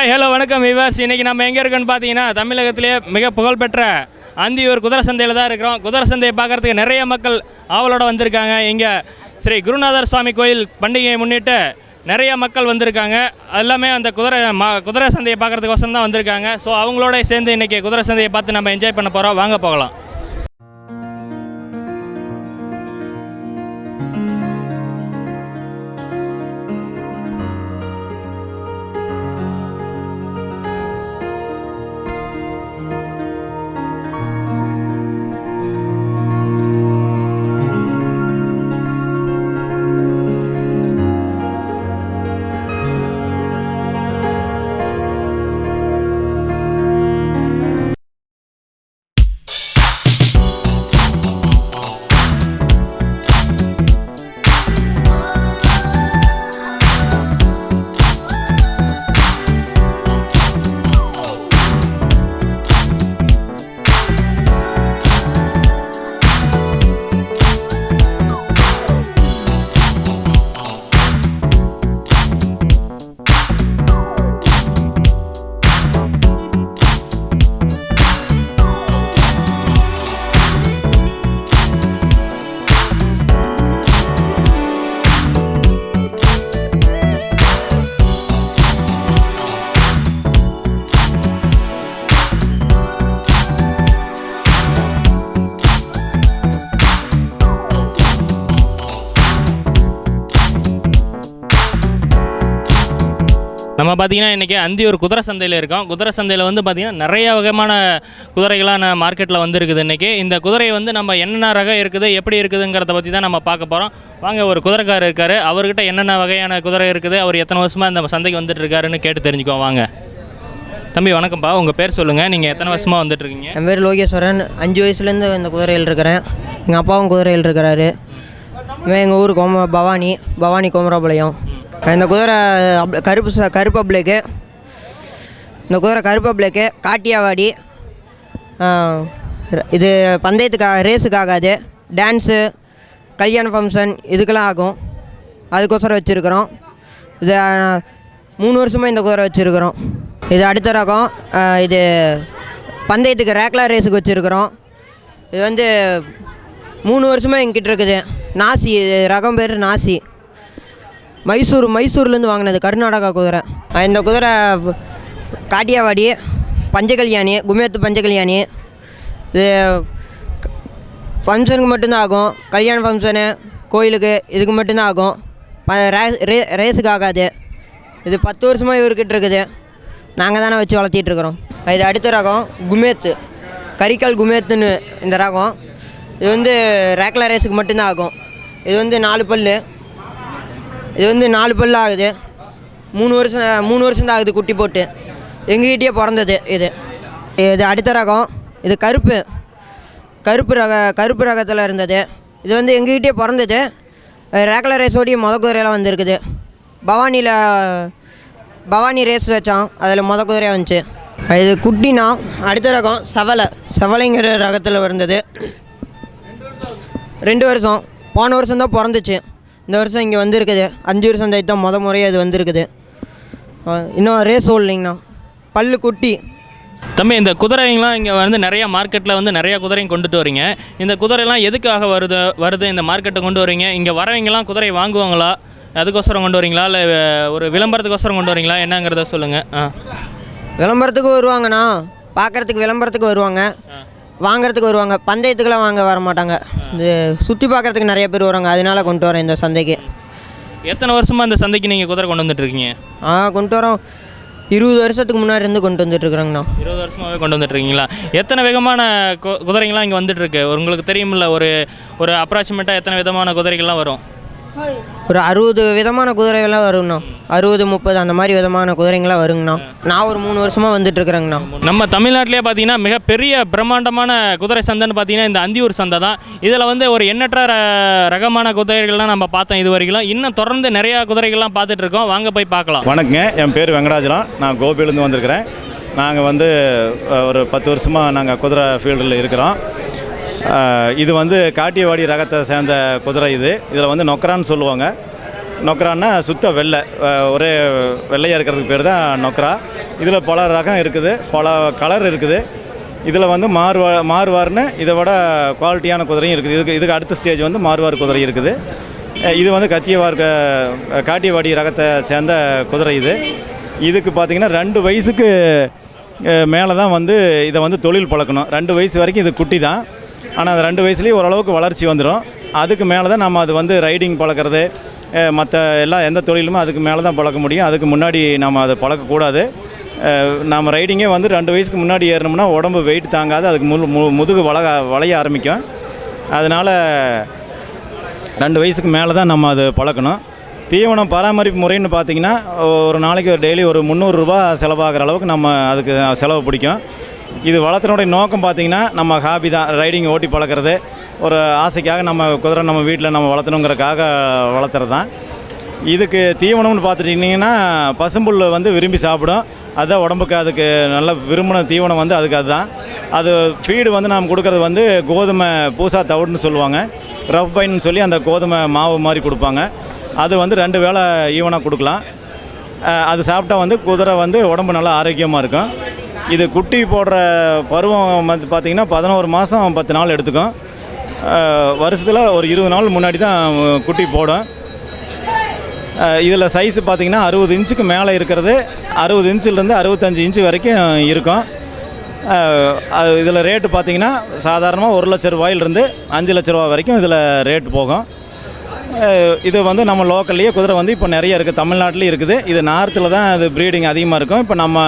Hi hello வணக்கம் விவாஸ் இன்றைக்கி நம்ம எங்கே இருக்கோன்னு பார்த்தீங்கன்னா தமிழகத்திலே மிக புகழ்பெற்ற அந்தியூர் குதிரை சந்தையில் தான் இருக்கிறோம். குதிரை சந்தையை பார்க்கறதுக்கு நிறைய மக்கள் ஆவலோடு வந்திருக்காங்க. இங்கே ஸ்ரீ குருநாதர் சுவாமி கோயில் பண்டிகையை முன்னிட்டு நிறைய மக்கள் வந்திருக்காங்க. எல்லாமே அந்த குதிரை ம குதிரை சந்தையை பார்க்குறதுக்கோசரம் தான் வந்திருக்காங்க. ஸோ அவங்களோட சேர்ந்து இன்றைக்கி குதிரை சந்தையை பார்த்து நம்ம என்ஜாய் பண்ண போகிறோம் வாங்க போகலாம். நம்ம பார்த்தீங்கன்னா இன்றைக்கி அந்தியூர் குதிரை சந்தையில் இருக்கோம். குதிரை சந்தையில் வந்து பார்த்திங்கன்னா நிறைய வகையான குதிரைகளான மார்க்கெட்டில் வந்துருக்குது இன்றைக்கி இந்த குதிரையை வந்து நம்ம என்னென்ன ரகம் இருக்குது எப்படி இருக்குதுங்கிறத பற்றி தான் நம்ம பார்க்க போகிறோம் வாங்க ஒரு குதிரைக்காரர் இருக்கார். அவர்கிட்ட என்னென்ன வகையான குதிரை இருக்குது அவர் எத்தனை வருஷமாக இந்த சந்தைக்கு வந்துட்டு இருக்காருன்னு கேட்டு தெரிஞ்சுக்குவோம். வாங்க. தம்பி வணக்கம்ப்பா. உங்கள் பேர் சொல்லுங்கள் நீங்கள் எத்தனை வருஷமாக வந்துட்டுருக்கீங்க என் பேர் லோகேஸ்வரன். அஞ்சு வயசுலேருந்து இந்த குதிரையில் இருக்கிறேன். எங்கள் அப்பாவும் குதிரையில் இருக்கிறாரு. இவன் எங்கள் ஊர் கோம பவானி பவானி கோமராபாளையம். இந்த குதிரை அப் கருப்பு ச கருப்பு பிளேக்கு. இந்த குதிரை கருப்பு பிளேக்கு காட்டியாவாடி. இது பந்தயத்துக்காக ரேஸுக்கு ஆகாது டான்ஸு கல்யாண ஃபங்க்ஷன் இதுக்கெல்லாம் ஆகும். அதுக்கோசரம் வச்சுருக்குறோம். இது மூணு வருஷமாக இந்த குதிரை வச்சுருக்குறோம். இது அடுத்த ரகம். இது பந்தயத்துக்கு ரேக்லா ரேஸுக்கு வச்சுருக்குறோம். இது வந்து மூணு வருஷமாக எங்கிட்ட இருக்குது. நாசி இது ரகம் பேர் நாசி. மைசூர் மைசூர்லேருந்து வாங்கினது கர்நாடகா குதிரை. இந்த குதிரை காட்டியாவாடி பஞ்சகல்யாணி குமேத்து பஞ்சகல்யாணி. இது ஃபங்க்ஷனுக்கு மட்டும்தான் ஆகும். கல்யாண ஃபங்க்ஷனு கோயிலுக்கு இதுக்கு மட்டும்தான் ஆகும். ரே- ரே ரேஸுக்கு ஆகாது. இது பத்து வருஷமாக இவர்கிட்ட இருக்குது. நாங்கள் தானே வச்சு வளர்த்திட்ருக்குறோம் இது அடுத்த ரகம் குமேத்து கரிக்கால் குமேத்துன்னு இந்த ரகம். இது வந்து ரேக்லா ரேஸுக்கு மட்டும்தான் ஆகும். இது வந்து நாலு பல்லு. இது வந்து நாலு பல்லு ஆகுது. மூணு வருஷம் மூணு வருஷம் தான் ஆகுது குட்டி போட்டு. எங்ககிட்டயே பிறந்தது இது. இது அடுத்த ரகம். இது கருப்பு. கருப்பு ரக கருப்பு ரகத்தில் இருந்தது. இது வந்து எங்ககிட்டயே பிறந்தது. ரேக்லா ரேஸோடையும் முத குதிரையெல்லாம் வந்திருக்குது. பவானியில் பவானி ரேஸ் வச்சோம் அதில் முத குதிரையாக வந்துச்சு. இது குட்டினா அடுத்த ரகம் செவலை. செவலைங்கிற ரகத்தில் இருந்தது. ரெண்டு வருஷம். போன வருஷம் தான் பிறந்துச்சு. இந்த வருஷம் இங்கே வந்திருக்குது. அஞ்சு வருஷம் தான் தான் முத முறையாக இது வந்திருக்குது. இன்னும் ரேஸ் ஓடலிங்கண்ணா பல்லு குட்டி தம்பி இந்த குதிரைங்களாம் இங்கே வந்து நிறைய மார்க்கெட்டில் வந்து நிறைய குதிரையும் கொண்டுட்டு வரீங்க. இந்த குதிரைலாம் எதுக்காக வருது வருது? இந்த மார்க்கெட்டை கொண்டு வரீங்க? இங்கே வரவங்கலாம் குதிரை வாங்குவாங்களா? அதுக்கோசரம் கொண்டு வரீங்களா? இல்லை ஒரு விளம்பரத்துக்கோசரம் கொண்டு வரீங்களா? என்னங்கிறத சொல்லுங்கள் ஆ. விளம்பரத்துக்கு வருவாங்கண்ணா. பார்க்குறதுக்கு விளம்பரத்துக்கு வருவாங்க. வாங்குறதுக்கு வருவாங்க. பந்தயத்துக்கெல்லாம் வாங்க வர மாட்டாங்க. இது சுற்றி பார்க்குறதுக்கு நிறைய பேர் வருவாங்க. அதனால கொண்டு வரேன் இந்த சந்தைக்கு. எத்தனை வருஷமாக இந்த சந்தைக்கு நீங்கள் குதிரை கொண்டு வந்துட்டு இருக்கீங்க ஆ கொண்டு வரோம். இருபது வருஷத்துக்கு முன்னாடி இருந்து கொண்டு வந்துட்டுருக்குறேங்கண்ணா. இருபது வருஷமாகவே கொண்டு வந்துட்டு இருக்கீங்களா எத்தனை விதமான கு குதிரைங்களாம் இங்கே வந்துட்டு இருக்கு உங்களுக்கு தெரியுமில்ல ஒரு ஒரு அப்ராக்சிமேட்டாக எத்தனை விதமான குதிரைகள்லாம் வரும்? ஒரு அறுபது விதமான குதிரைகள்லாம் வருங்கண்ணா. அறுபது முப்பது அந்த மாதிரி விதமான குதிரைங்களாம் வருங்கண்ணா. நான் ஒரு மூணு வருஷமாக வந்துட்டுருக்குறேங்கண்ணா. நம்ம தமிழ்நாட்டிலே பார்த்தீங்கன்னா மிகப்பெரிய பிரம்மாண்டமான குதிரை சந்தைன்னு பார்த்தீங்கன்னா இந்த அந்தியூர் சந்தை தான். இதில் வந்து ஒரு எண்ணற்ற ர- ரகமான குதிரைகள்லாம் நம்ம பார்த்தோம் இது வரைக்கும் இன்னும் தொடர்ந்து நிறையா குதிரைகள்லாம் பார்த்துட்டு இருக்கோம் வாங்க போய் பார்க்கலாம். வணக்கங்க. என் பேர் வெங்கடாஜலம். நான் கோபியிலேருந்து வந்திருக்கிறேன். நாங்கள் வந்து ஒரு பத்து வருஷமாக நாங்கள் குதிரை ஃபீல்டில் இருக்கிறோம். இது வந்து காட்டியவாடி ரகத்தை சேர்ந்த குதிரை இது. இதில் வந்து நொக்கரான்னு சொல்லுவாங்க. நொக்கரான்னா சுத்த வெள்ளை. ஒரே வெள்ளையாக இருக்கிறதுக்கு பேர் தான் நொக்கரா இதில் பல ரகம் இருக்குது. பல கலர் இருக்குது. இதில் வந்து மாறுவா மாறுவார்னு இதை விட குவாலிட்டியான குதிரையும் இருக்குது. இதுக்கு இதுக்கு அடுத்த ஸ்டேஜ் வந்து மாறுவார் குதிரை இருக்குது. இது வந்து கத்தியவார் காட்டியவாடி ரகத்தை சேர்ந்த குதிரை இது. இதுக்கு பார்த்திங்கன்னா ரெண்டு வயசுக்கு மேலே தான் வந்து இதை வந்து தொழில் பழக்கணும். ரெண்டு வயசு வரைக்கும் இது குட்டி தான். ஆனால் அந்த ரெண்டு வயசுலேயும் ஓரளவுக்கு வளர்ச்சி வந்துடும். அதுக்கு மேலே தான் நம்ம அது வந்து ரைடிங் பழக்கிறது மற்ற எல்லா எந்த தொழிலுமே அதுக்கு மேலே தான் பழக்க முடியும். அதுக்கு முன்னாடி நம்ம அதை பழக்கக்கூடாது. நம்ம ரைடிங்கே வந்து ரெண்டு வயசுக்கு முன்னாடி ஏறினோம்னா உடம்பு வெயிட் தாங்காது. அதுக்கு மு மு- முதுகு வளக வளைய ஆரம்பிக்கும். அதனால் ரெண்டு வயசுக்கு மேலே தான் நம்ம அது பழக்கணும். தீவனம் பராமரிப்பு முறைன்னு பார்த்தீங்கன்னா ஒரு நாளைக்கு ஒரு டெய்லி ஒரு முந்நூறுரூபா செலவாகிற அளவுக்கு நம்ம அதுக்கு செலவு பிடிக்கும். இது வளர்த்தினுடைய நோக்கம் பார்த்திங்கன்னா நம்ம ஹாபி தான். ரைடிங் ஓட்டி பழக்கிறது ஒரு ஆசைக்காக நம்ம குதிரை நம்ம வீட்டில் நம்ம வளர்த்தணுங்கிறக்காக வளர்த்துறது தான். இதுக்கு தீவனம்னு பார்த்துட்டிங்கன்னா பசும்புல் வந்து விரும்பி சாப்பிடும். அதுதான் உடம்புக்கு அதுக்கு நல்ல விரும்பின தீவனம் வந்து அதுக்கு அதுதான். அது ஃபீடு வந்து நாம் கொடுக்குறது வந்து கோதுமை பூசா தவிடுன்னு சொல்லுவாங்க. ரஃப் பைன்னு சொல்லி அந்த கோதுமை மாவு மாதிரி கொடுப்பாங்க. அது வந்து ரெண்டு வேளை ஈவனாக கொடுக்கலாம். அது சாப்பிட்டா வந்து குதிரை வந்து உடம்பு நல்லா ஆரோக்கியமாக இருக்கும். இது குட்டி போடுற பருவம் வந்து பார்த்திங்கன்னா பதினோரு மாதம் பத்து நாள் எடுத்துக்கும். வருஷத்தில் ஒரு இருபது நாள் முன்னாடி தான் குட்டி போடும். இதில் சைஸ் பார்த்தீங்கன்னா அறுபது இன்ச்சுக்கு மேலே இருக்கிறது. அறுபது இன்ச்சிலேருந்து அறுபத்தஞ்சு இன்ச்சு வரைக்கும் இருக்கும். அது இதில் ரேட்டு பார்த்தீங்கன்னா சாதாரணமாக ஒரு லட்ச ரூபாயிலிருந்து அஞ்சு லட்ச ரூபா வரைக்கும் இதில் ரேட் போகும். இது வந்து நம்ம லோக்கல்லையே குதிரை வந்து இப்போ நிறைய இருக்குது தமிழ்நாட்டிலையும் இருக்குது. இது நார்த்தில் தான் இது ப்ரீடிங் அதிகமாக இருக்கும். இப்போ நம்ம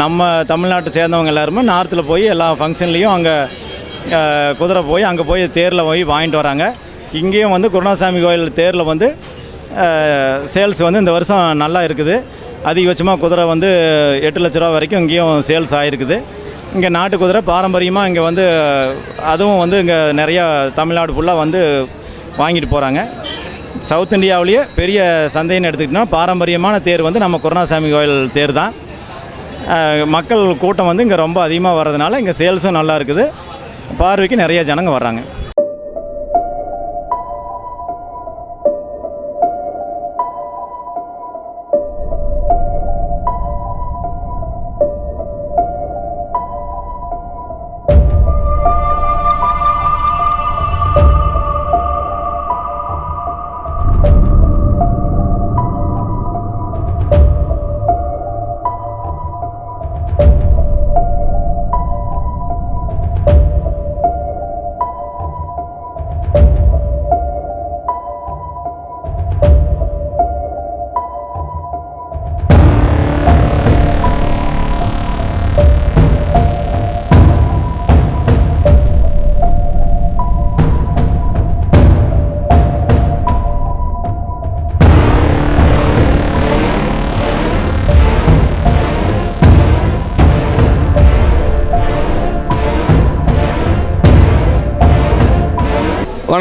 நம்ம தமிழ்நாட்டை சேர்ந்தவங்க எல்லாருமே நார்த்தில் போய் எல்லா ஃபங்க்ஷன்லேயும் அங்கே குதிரை போய் அங்கே போய் தேரில் போய் வாங்கிட்டு வராங்க. இங்கேயும் வந்து குருணாசாமி கோயில் தேரில் வந்து சேல்ஸ் வந்து இந்த வருஷம் நல்லா இருக்குது. அதிகபட்சமாக குதிரை வந்து எட்டு லட்ச ரூபா வரைக்கும் இங்கேயும் சேல்ஸ் ஆகிருக்குது இங்கே நாட்டு குதிரை பாரம்பரியமாக இங்கே வந்து அதுவும் வந்து இங்கே நிறையா தமிழ்நாடு ஃபுல்லாக வந்து வாங்கிட்டு போகிறாங்க சவுத் இந்தியாவிலேயே பெரிய சந்தைன்னு எடுத்துக்கிட்டோம்னா பாரம்பரியமான தேர் வந்து நம்ம குருணாசாமி கோயில் தேர் தான் மக்கள் கூட்டம் வந்து இங்கே ரொம்ப அதிகமாக வர்றதுனால இங்கே சேல்ஸும் நல்லா இருக்குது. பார்வைக்கு நிறைய ஜனங்க வர்றாங்க.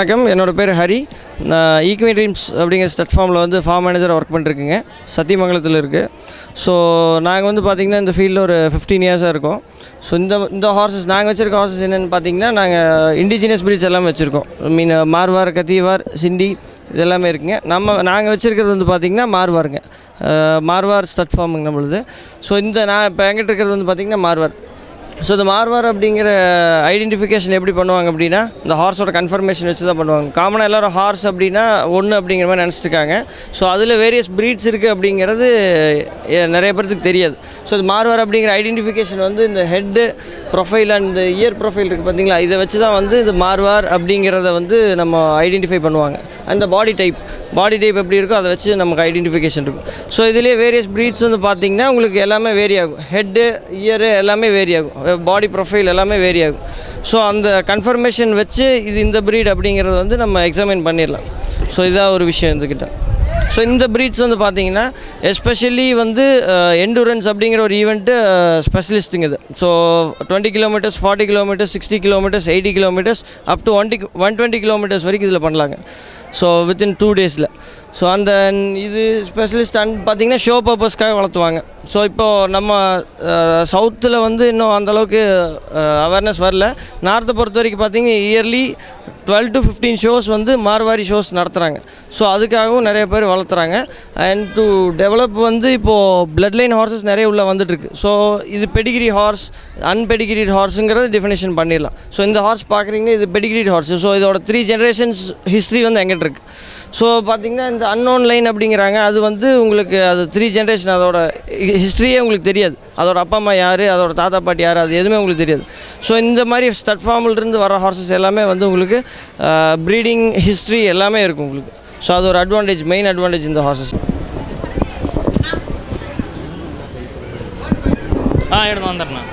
வணக்கம். என்னோடய பேர் ஹரி. நான் ஈக்வி ட்ரீம்ஸ் அப்படிங்கிற ஸ்டட் ஃபார்மில் வந்து ஃபார்ம் மேனேஜர் ஒர்க் பண்ணிருக்கேங்க சத்தியமங்கலத்தில் இருக்குது ஸோ நாங்கள் வந்து பார்த்திங்கன்னா இந்த ஃபீல்டில் ஒரு ஃபிஃப்டீன் இயர்ஸாக இருக்கோம். ஸோ இந்த இந்த ஹார்சஸ் நாங்கள் வச்சுருக்க ஹார்சஸ் என்னென்னு பார்த்தீங்கன்னா நாங்கள் இண்டிஜினியஸ் பிரீட்ஸ் எல்லாம் வச்சுருக்கோம். மீன் மார்வார் கத்திவார் சிண்டி இது எல்லாமே இருக்குங்க. நம்ம நாங்கள் வச்சுருக்கிறது வந்து பார்த்திங்கன்னா மார்வாருங்க. மார்வார் ஸ்டட் ஃபார்முங்க நம்மளுது. ஸோ இந்த நான் இப்போ எங்கிட்ட இருக்கிறது வந்து பார்த்திங்கன்னா மார்வார். ஸோ இந்த மார்வார் அப்படிங்கிற ஐடென்டிஃபிகேஷன் எப்படி பண்ணுவாங்க அப்படின்னா இந்த ஹார்ஸோட கன்ஃபர்மேஷன் வச்சு தான் பண்ணுவாங்க. காமனாக எல்லாரும் ஹார்ஸ் அப்படின்னா ஒன்று அப்படிங்கிற மாதிரி நினச்சிட்டு இருக்காங்க ஸோ அதில் வேரியஸ் ப்ரீட்ஸ் இருக்குது அப்படிங்கிறது நிறைய பேர்த்துக்கு தெரியாது. ஸோ இது மார்வார் அப்படிங்கிற ஐடென்டிஃபிகேஷன் வந்து இந்த ஹெட்டு ப்ரொஃபைல் அண்ட் இந்த இயர் ப்ரொஃபைல் இருக்குது பார்த்தீங்களா இதை வச்சு தான் வந்து இந்த மார்வார் அப்படிங்கிறத வந்து நம்ம ஐடென்டிஃபை பண்ணுவாங்க. அந்த பாடி டைப் பாடி டைப் எப்படி இருக்கோ அதை வச்சு நமக்கு ஐடென்டிஃபிகேஷன் இருக்கும். ஸோ இதுலேயே வேரியஸ் ப்ரீட்ஸ் வந்து பார்த்திங்கன்னா உங்களுக்கு எல்லாமே வேரி ஆகும். ஹெட்டு இயரு எல்லாமே வேரி ஆகும். பாடி ப்ரொஃபைல் எல்லாமே வேரி ஆகும். ஸோ அந்த கன்ஃபர்மேஷன் வச்சு இது இந்த ப்ரீட் அப்படிங்கிறத வந்து நம்ம எக்ஸாமின் பண்ணிடலாம். ஸோ இதான் ஒரு விஷயம் இதுக்கிட்ட ஸோ இந்த ப்ரீட்ஸ் வந்து பார்த்தீங்கன்னா எஸ்பெஷலி வந்து எண்டூரன்ஸ் அப்படிங்கிற ஒரு ஈவெண்ட்டு ஸ்பெஷலிஸ்ட்டுங்க இது. So twenty kilometres forty kilometres sixty kilometres eighty kilometres up to one one twenty kilometres வரைக்கும் இதில் பண்ணலாங்க. ஸோ வித்தின் டூ டேஸில் ஸோ அந்த இது ஸ்பெஷலிஸ்ட் அண்ட் பார்த்தீங்கன்னா ஷோ பர்பஸ்க்காக வளர்த்துவாங்க. ஸோ இப்போது நம்ம சவுத்தில் வந்து இன்னும் அந்தளவுக்கு அவேர்னஸ் வரல. நார்த்தை பொறுத்த வரைக்கும் பார்த்தீங்கன்னா yearly twelve to fifteen shows வந்து மார்வாரி ஷோஸ் நடத்துகிறாங்க ஸோ அதுக்காகவும் நிறைய பேர் வளர்த்துறாங்க. அண்ட் டு டெவலப் வந்து இப்போது பிளட் லைன் ஹார்சஸ் நிறைய உள்ளே வந்துட்டுருக்கு. ஸோ இது பெடிகிரி ஹார்ஸ் அன்பெடிகிரிட் ஹார்ஸுங்கிறது டெஃபினேஷன் பண்ணிடலாம். ஸோ இந்த ஹார்ஸ் பார்க்குறீங்கன்னா இது பெடிகிரிட் ஹார்ஸ் ஸோ இதோட த்ரீ ஜென்ரேஷன்ஸ் ஹிஸ்ட்ரி வந்து எங்கிட்ட இருக்குது ஸோ பார்த்தீங்கன்னா இந்த அன்னோன் லைன் அப்படிங்கிறாங்க. அது வந்து உங்களுக்கு அது த்ரீ ஜென்ரேஷன் அதோட ஹிஸ்ட்ரியே உங்களுக்கு தெரியாது. அதோட அப்பா அம்மா யார் அதோட தாத்தா பாட்டி யார் அது எதுவுமே உங்களுக்கு தெரியாது. ஸோ இந்த மாதிரி ஸ்டட் ஃபார்மிலிருந்து வர ஹார்சஸ் எல்லாமே வந்து உங்களுக்கு ப்ரீடிங் ஹிஸ்ட்ரி எல்லாமே இருக்கும் உங்களுக்கு. ஸோ அது ஒரு அட்வான்டேஜ் மெயின் அட்வான்டேஜ் இந்த ஹார்சஸ் ஆ எடுத்து வந்துடுறேன்